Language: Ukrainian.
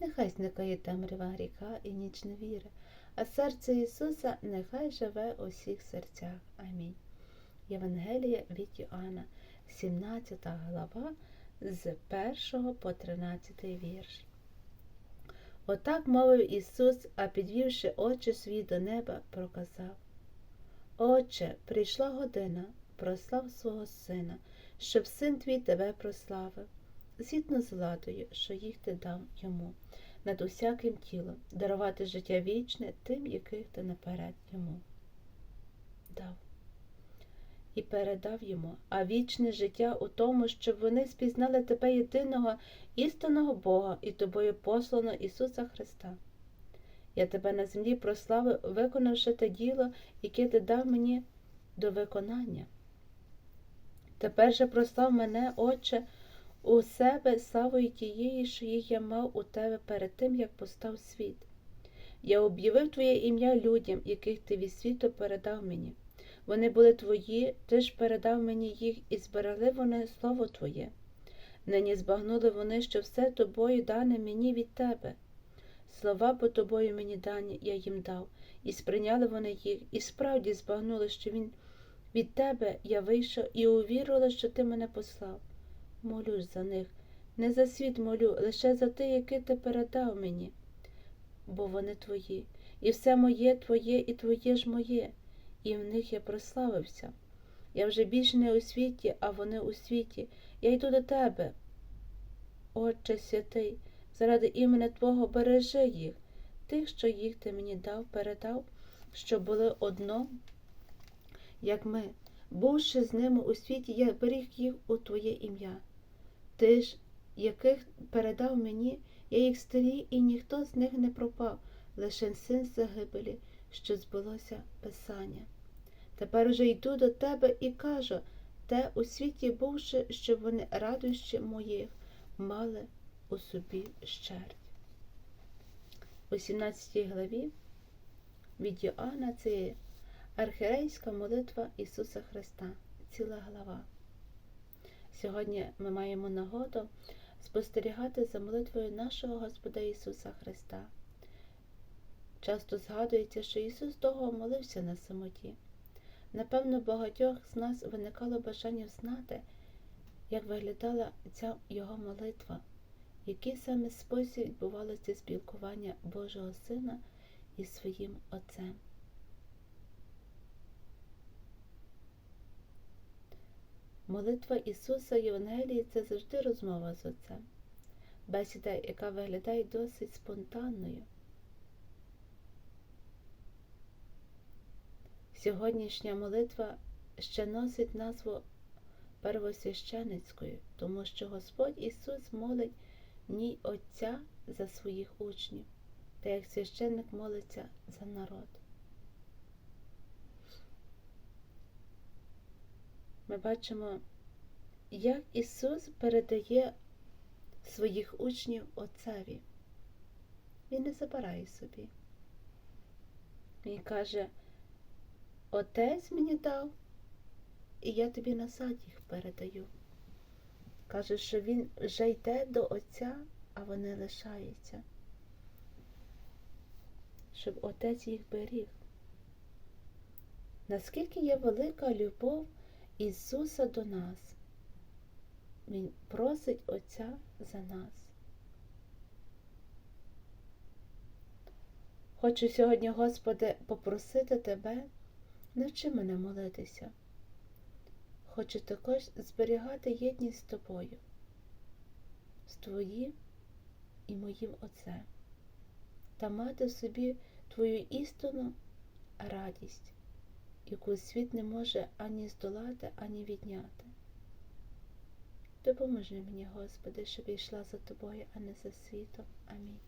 нехай зникає темрява гріха і ніч невіри, а серце Ісуса нехай живе у всіх серцях. Амінь. Євангелія від Йоанна, 17 глава, з 1 по 13 вірш. Отак мовив Ісус, а підвівши очі свої до неба, проказав Отче, прийшла година, прослав свого Сина, щоб син твій тебе прославив, згідно з владою, що їх ти дав йому, над усяким тілом, дарувати життя вічне тим, яких ти наперед йому дав. І передав йому, а вічне життя у тому, щоб вони спізнали тебе єдиного істинного Бога і тобою послано Ісуса Христа. Я тебе на землі прославив, виконавши те діло, яке ти дав мені до виконання. Тепер же прослав мене, Отче, у себе славою тієї, що їх я мав у тебе перед тим, як постав світ. Я об'явив Твоє ім'я людям, яких ти від світу передав мені. Вони були твої, ти ж передав мені їх, і зберегли вони слово Твоє. Нині збагнули вони, що все тобою дане мені від тебе. Слова по тобою мені дані я їм дав, і сприйняли вони їх, і справді збагнули, що він від тебе я вийшов, і увірували, що ти мене послав. Молюсь за них, не за світ молю, лише за те, яке ти передав мені, бо вони твої, і все моє твоє, і твоє ж моє, і в них я прославився. Я вже більше не у світі, а вони у світі. Я йду до тебе, Отче святий, заради імені Твого бережи їх, тих, що їх ти мені дав, передав, щоб були одно, як ми. Бувши з ними у світі, я беріг їх у Твоє ім'я. Ти ж, яких передав мені, я їх старі, і ніхто з них не пропав, лише син загибелі, що збулося Писання. Тепер уже йду до тебе і кажу те у світі бувши, щоб вони радощі моїх мали у собі щерть. У 17 главі від Йоанна це є архірейська молитва Ісуса Христа, ціла глава. Сьогодні ми маємо нагоду спостерігати за молитвою нашого Господа Ісуса Христа. Часто згадується, що Ісус довго молився на самоті. Напевно, багатьох з нас виникало бажання знати, як виглядала ця його молитва, який саме спосіб відбувалося спілкування Божого Сина із своїм Отцем. Молитва Ісуса Євангелії це завжди розмова з Отцем, бесіда, яка виглядає досить спонтанною. Сьогоднішня молитва ще носить назву первосвященицькою, тому що Господь Ісус молить ній Отця за своїх учнів, та як священник молиться за народ. Ми бачимо, як Ісус передає своїх учнів Отцеві. Він не забирає собі. Він каже, Отець мені дав, і я тобі назад їх передаю. Каже, що він вже йде до Отця, а вони лишаються, щоб Отець їх беріг. Наскільки є велика любов Ісуса до нас, Він просить Отця за нас. Хочу сьогодні, Господи, попросити Тебе. Навчи мене молитися. Хочу також зберігати єдність з тобою, з твоїм і моїм Отцем, та мати в собі твою істинну радість, яку світ не може ані здолати, ані відняти. Допоможи мені, Господи, щоб йшла за тобою, а не за світом. Амінь.